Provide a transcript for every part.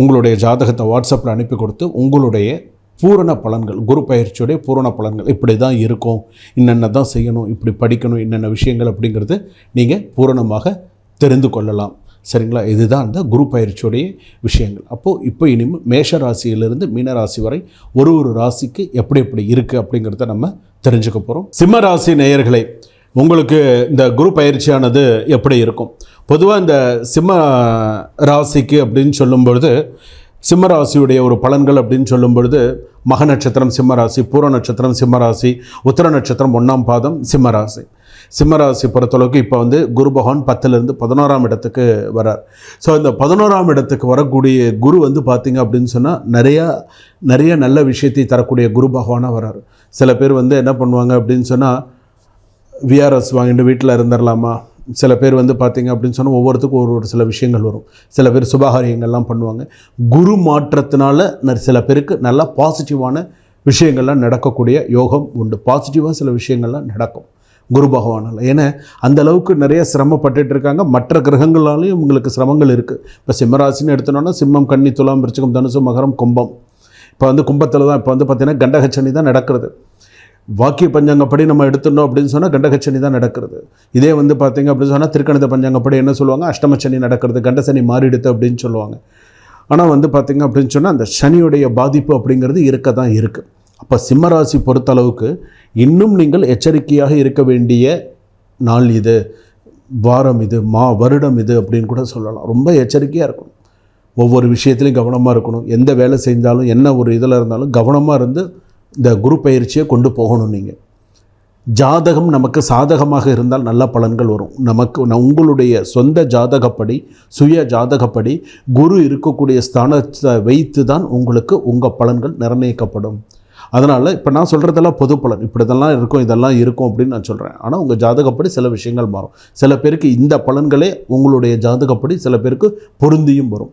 உங்களுடைய ஜாதகத்தை வாட்ஸ்அப்பில் அனுப்பி கொடுத்து உங்களுடைய பூரண பலன்கள் குரு பயிற்சியுடைய பூரண பலன்கள் இப்படி தான் இருக்கும். என்னென்ன தான் செய்யணும் இப்படி படிக்கணும் என்னென்ன விஷயங்கள் அப்படிங்கிறது நீங்கள் பூரணமாக தெரிந்து கொள்ளலாம். சரிங்களா? இதுதான் அந்த குரு பயிற்சியுடைய விஷயங்கள். அப்போது இப்போ இனிமேல் மேஷ ராசியிலிருந்து மீன ராசி வரை ஒரு ஒரு ராசிக்கு எப்படி எப்படி இருக்குது அப்படிங்கிறத நம்ம தெரிஞ்சுக்க போகிறோம் சிம்ம ராசி நேயர்களே உங்களுக்கு இந்த குரு பயிற்சியானது எப்படி இருக்கும்? பொதுவாக இந்த சிம்ம ராசிக்கு அப்படின்னு சொல்லும்பொழுது சிம்ம ராசியுடைய ஒரு பலன்கள் அப்படின்னு சொல்லும் பொழுது மக நட்சத்திரம் சிம்ம ராசி பூர நட்சத்திரம் சிம்ம ராசி உத்தர நட்சத்திரம் ஒன்றாம் பாதம் சிம்ம ராசி. சிம்ம ராசி பொறுத்தளவுக்கு இப்போ வந்து குரு பகவான் பத்துலேருந்து பதினோராம் இடத்துக்கு வரார். ஸோ இந்த பதினோராம் இடத்துக்கு வரக்கூடிய குரு வந்து பார்த்திங்க அப்படின்னு சொன்னால் நிறையா நிறைய நல்ல விஷயத்தை தரக்கூடிய குரு பகவானாக வரார். சில பேர் வந்து என்ன பண்ணுவாங்க அப்படின்னு சொன்னால் விஆர்எஸ் வாங்கிட்டு வீட்டில் இருந்துடலாமா? சில பேர் வந்து பார்த்தீங்க அப்படின்னு சொன்னால் ஒவ்வொருத்துக்கும் ஒரு ஒரு சில விஷயங்கள் வரும். சில பேர் சுபகாரியங்கள்லாம் பண்ணுவாங்க. குரு மாற்றத்தினால ந- சில பேருக்கு நல்லா பாசிட்டிவான விஷயங்கள்லாம் நடக்கக்கூடிய யோகம் உண்டு. பாசிட்டிவாக சில விஷயங்கள்லாம் நடக்கும். குரு பகவானால். ஏன்னா அந்த அளவுக்கு நிறைய சிரமப்பட்டுட்டு இருக்காங்க. மற்ற கிரகங்களாலையும் உங்களுக்கு சிரமங்கள் இருக்குது இப்போ சிம்மராசின்னு எடுத்தோன்னா சிம்மம் கன்னி துலாம் விருச்சிகம் தனுசு மகரம் கும்பம். இப்போ வந்து கும்பத்தில் தான் இப்போ வந்து பார்த்திங்கன்னா கண்டகச்சனி தான் நடக்கிறது. வாக்கிய பஞ்சாங்கப்படி நம்ம எடுத்துட்டோம் அப்படின்னு சொன்னால் கண்டகச்சனி தான் நடக்கிறது. இதே வந்து பார்த்தீங்க அப்படின்னு சொன்னால் திருக்கணித பஞ்சாங்கப்படி என்ன சொல்லுவாங்க? அஷ்டமச்சனி நடக்கிறது கண்டசனி மாறிடுது அப்படின்னு சொல்லுவாங்க. ஆனால் வந்து பார்த்தீங்க அப்படின்னு சொன்னால் அந்த சனியுடைய பாதிப்பு அப்படிங்கிறது இருக்க தான் இருக்குது அப்போ சிம்மராசி பொறுத்தளவுக்கு இன்னும் நீங்கள் எச்சரிக்கையாக இருக்க வேண்டிய நாள் இது. வாரம் இது மா வருடம் இது அப்படின்னு கூட சொல்லலாம். ரொம்ப எச்சரிக்கையாக இருக்கணும். ஒவ்வொரு விஷயத்துலையும் கவனமாக இருக்கணும். எந்த வேலை செஞ்சாலும் என்ன ஒரு இதில் இருந்தாலும் கவனமாக இருந்து இந்த குரு பயிற்சியை கொண்டு போகணும் நீங்கள் ஜாதகம் நமக்கு சாதகமாக இருந்தால் நல்ல பலன்கள் வரும். நமக்கு உங்களுடைய சொந்த ஜாதகப்படி சுய ஜாதகப்படி குரு இருக்கக்கூடிய ஸ்தானத்தை வைத்து தான் உங்களுக்கு உங்கள் பலன்கள் நிர்ணயிக்கப்படும். அதனால் இப்போ நான் சொல்கிறதெல்லாம் பொது பலன். இப்படி இதெல்லாம் இருக்கும் இதெல்லாம் இருக்கும் அப்படின்னு நான் சொல்கிறேன் ஆனால் உங்கள் ஜாதகப்படி சில விஷயங்கள் மாறும். சில பேருக்கு இந்த பலன்களே உங்களுடைய ஜாதகப்படி சில பேருக்கு பொருந்தியும் வரும்.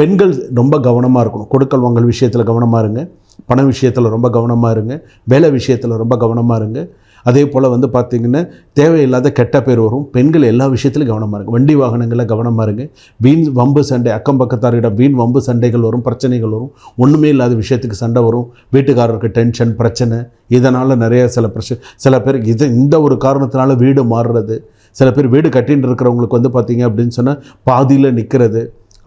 பெண்கள் ரொம்ப கவனமாக இருக்கணும். கொடுக்கல் வாங்கல் விஷயத்தில் கவனமாக இருங்க. பண விஷயத்தில் ரொம்ப கவனமாக இருங்க. வேலை விஷயத்தில் ரொம்ப கவனமாக இருங்க. அதே போல் வந்து பார்த்திங்கன்னா தேவையில்லாத கெட்ட பேர் வரும். பெண்கள் எல்லா விஷயத்திலும் கவனமாக இருங்க. வண்டி வாகனங்களில் கவனமாக இருங்க. வீண் வம்பு சண்டை அக்கம் பக்கத்தாரிடம் வீண் வம்பு சண்டைகள் வரும் பிரச்சனைகள் வரும். ஒன்றுமே இல்லாத விஷயத்துக்கு சண்டை வரும். வீட்டுக்காரருக்கு டென்ஷன் பிரச்சனை. இதனால் நிறைய சில பிரச்சனை சில பேர் இது இந்த ஒரு காரணத்தினால வீடு மாறுறது. சில பேர் வீடு கட்டின்னு இருக்கிறவங்களுக்கு வந்து பார்த்திங்க அப்படின்னு சொன்னால் பாதியில் நிற்கிறது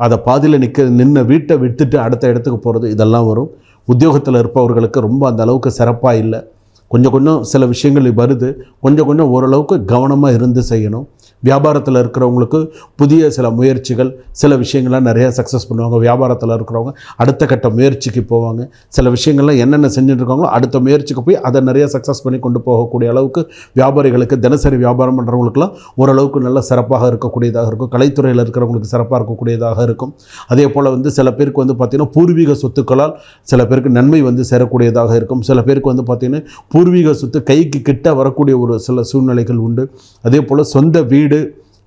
அதை பாதியில் நிற்க நின்று வீட்டை விட்டுட்டு அடுத்த இடத்துக்கு போகிறது இதெல்லாம் வரும். உத்தியோகத்தில் இருப்பவர்களுக்கு ரொம்ப அந்த அளவுக்கு சிறப்பாக இல்லை. கொஞ்சம் கொஞ்சம் சில விஷயங்கள் வருது. கொஞ்சம் கொஞ்சம் ஓரளவுக்கு கவனமாக இருந்து செய்யணும். வியாபாரத்தில் இருக்கிறவங்களுக்கு புதிய சில முயற்சிகள் சில விஷயங்கள்லாம் நிறையா சக்ஸஸ் பண்ணுவாங்க. வியாபாரத்தில் இருக்கிறவங்க அடுத்த கட்ட முயற்சிக்கு போவாங்க. சில விஷயங்கள்லாம் என்னென்ன செஞ்சுட்டுருக்காங்களோ அடுத்த முயற்சிக்கு போய் அதை நிறைய சக்ஸஸ் பண்ணி கொண்டு போகக்கூடிய அளவுக்கு வியாபாரிகளுக்கு தினசரி வியாபாரம் பண்ணுறவங்களுக்குலாம் ஓரளவுக்கு நல்ல சிறப்பாக இருக்கக்கூடியதாக இருக்கும். கலைத்துறையில் இருக்கிறவங்களுக்கு சிறப்பாக இருக்கக்கூடியதாக இருக்கும். அதே போல் வந்து சில பேருக்கு வந்து பார்த்திங்கன்னா பூர்வீக சொத்துக்களால் சில பேருக்கு நன்மை வந்து சேரக்கூடியதாக இருக்கும். சில பேருக்கு வந்து பார்த்திங்கன்னா பூர்வீக சொத்து கைக்கு கிட்ட வரக்கூடிய ஒரு சில சூழ்நிலைகள் உண்டு. அதே போல் சொந்த வீடு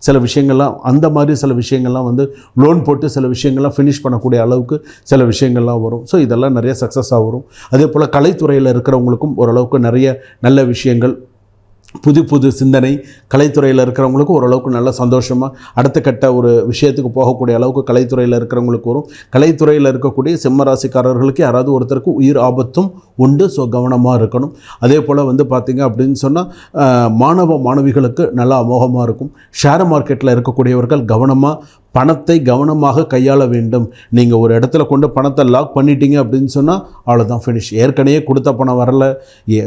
சில விஷயங்கள்லாம் அந்த மாதிரி சில விஷயங்கள்லாம் வந்து லோன் போட்டு சில விஷயங்கள்லாம் ஃபினிஷ் பண்ணக்கூடிய அளவுக்கு சில விஷயங்கள்லாம் வரும். ஸோ இதெல்லாம் நிறைய சக்ஸஸாக வரும். அதே போல் கலைத்துறையில் இருக்கிறவங்களுக்கும் ஓரளவுக்கு நிறைய நல்ல விஷயங்கள் புது புது சிந்தனை கலைத்துறையில் இருக்கிறவங்களுக்கு ஓரளவுக்கு நல்ல சந்தோஷமாக அடுத்த கட்ட ஒரு விஷயத்துக்கு போகக்கூடிய அளவுக்கு கலைத்துறையில் இருக்கிறவங்களுக்கு வரும். கலைத்துறையில் இருக்கக்கூடிய சிம்ம ராசிக்காரர்களுக்கு யாராவது ஒருத்தருக்கு உயிர் ஆபத்தும் உண்டு ஸோ கவனமாக இருக்கணும். அதே போல் வந்து பார்த்திங்க அப்படின்னு சொன்னால் மாணவ மாணவிகளுக்கு நல்லா அமோகமாக இருக்கும். ஷேர் மார்க்கெட்டில் இருக்கக்கூடியவர்கள் கவனமாக பணத்தை கவனமாக கையாள வேண்டும். நீங்கள் ஒரு இடத்துல கொண்டு பணத்தை லாக் பண்ணிட்டீங்க அப்படின்னு சொன்னால் அவ்வளோதான் ஃபினிஷ் ஏற்கனவே கொடுத்த பணம் வரல. ஏ-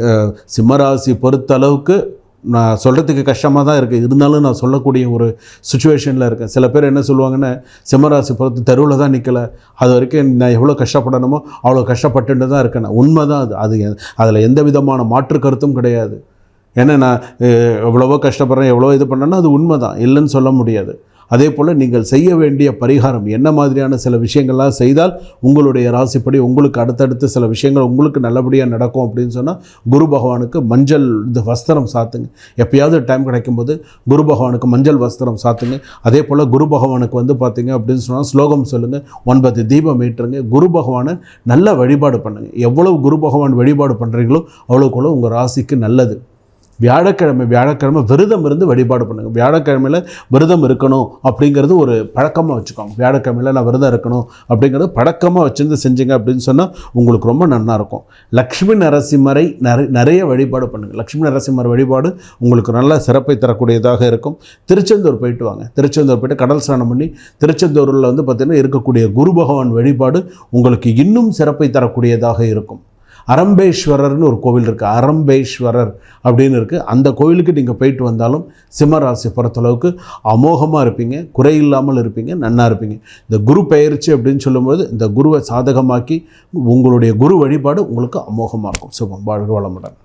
சிம்மராசி பொறுத்த அளவுக்கு நான் சொல்கிறதுக்கு கஷ்டமாக தான் இருக்குது இருந்தாலும் நான் சொல்லக்கூடிய ஒரு சுச்சுவேஷனில் இருக்கேன். சில பேர் என்ன சொல்லுவாங்கன்னா சிம்மராசி பொறுத்து தெருவில் தான் நிற்கலை அது வரைக்கும் நான் எவ்வளோ கஷ்டப்படணுமோ அவ்வளோ கஷ்டப்பட்டுட்டு தான் இருக்கேன். உண்மை தான் அது. அது அதில் எந்த விதமான மாற்று கருத்தும் கிடையாது. ஏன்னா நான் எவ்வளவோ கஷ்டப்படுறேன் எவ்வளோ இது பண்ணேன்னா அது உண்மை தான் இல்லைன்னு சொல்ல முடியாது. அதே போல் நீங்கள் செய்ய வேண்டிய பரிகாரம் என்ன மாதிரியான சில விஷயங்கள்லாம் செய்தால் உங்களுடைய ராசிப்படி உங்களுக்கு அடுத்தடுத்து சில விஷயங்கள் உங்களுக்கு நல்லபடியாக நடக்கும் அப்படின்னு சொன்னால் குரு பகவானுக்கு மஞ்சள் இந்த வஸ்திரம் சாத்துங்க. எப்பயாவது டைம் கிடைக்கும்போது குரு பகவானுக்கு மஞ்சள் வஸ்திரம் சாத்துங்க. அதே போல் குரு பகவானுக்கு வந்து பார்த்தீங்க அப்படின்னு சொன்னால் ஸ்லோகம் சொல்லுங்கள் ஒன்பது தீபம் ஏற்றுங்க. குரு பகவானை நல்ல வழிபாடு பண்ணுங்கள் எவ்வளவு குரு பகவான் வழிபாடு பண்ணுறீங்களோ அவ்வளோக்குள்ள உங்கள் ராசிக்கு நல்லது. வியாழக்கிழமை வியாழக்கிழமை விரதம் இருந்து வழிபாடு பண்ணுங்கள் வியாழக்கிழமையில் விரதம் இருக்கணும் அப்படிங்கிறது ஒரு பழக்கமாக வச்சுக்கோங்க. வியாழக்கிழமையில் நான் விரதம் இருக்கணும் அப்படிங்கிறது பழக்கமாக வச்சுருந்து செஞ்சீங்க அப்படின்னு சொன்னால் உங்களுக்கு ரொம்ப நல்லா இருக்கும். லக்ஷ்மி நரசிம்மரை நிறை நிறைய வழிபாடு பண்ணுங்கள் லக்ஷ்மி நரசிம்மர் வழிபாடு உங்களுக்கு நல்ல சிறப்பை தரக்கூடியதாக இருக்கும். திருச்செந்தூர் போயிட்டு வாங்க. திருச்செந்தூர் போயிட்டு கடல் ஸ்நானம் பண்ணி திருச்செந்தூரில் வந்து பார்த்திங்கன்னா இருக்கக்கூடிய குரு பகவான் வழிபாடு உங்களுக்கு இன்னும் சிறப்பை தரக்கூடியதாக இருக்கும். அரம்பேஸ்வரர்னு ஒரு கோவில் இருக்குது அரம்பேஸ்வரர் அப்படின்னு இருக்குது அந்த கோவிலுக்கு நீங்கள் போயிட்டு வந்தாலும் சிம்மராசி பொறுத்தளவுக்கு அமோகமாக இருப்பீங்க. குறையில்லாமல் இருப்பீங்க. நன்னாக இருப்பீங்க. இந்த குரு பயிற்சி அப்படின்னு சொல்லும்போது இந்த குருவை சாதகமாக்கி உங்களுடைய குரு வழிபாடு உங்களுக்கு அமோகமாக இருக்கும். சுபம். வாழ்க வளமுடன்.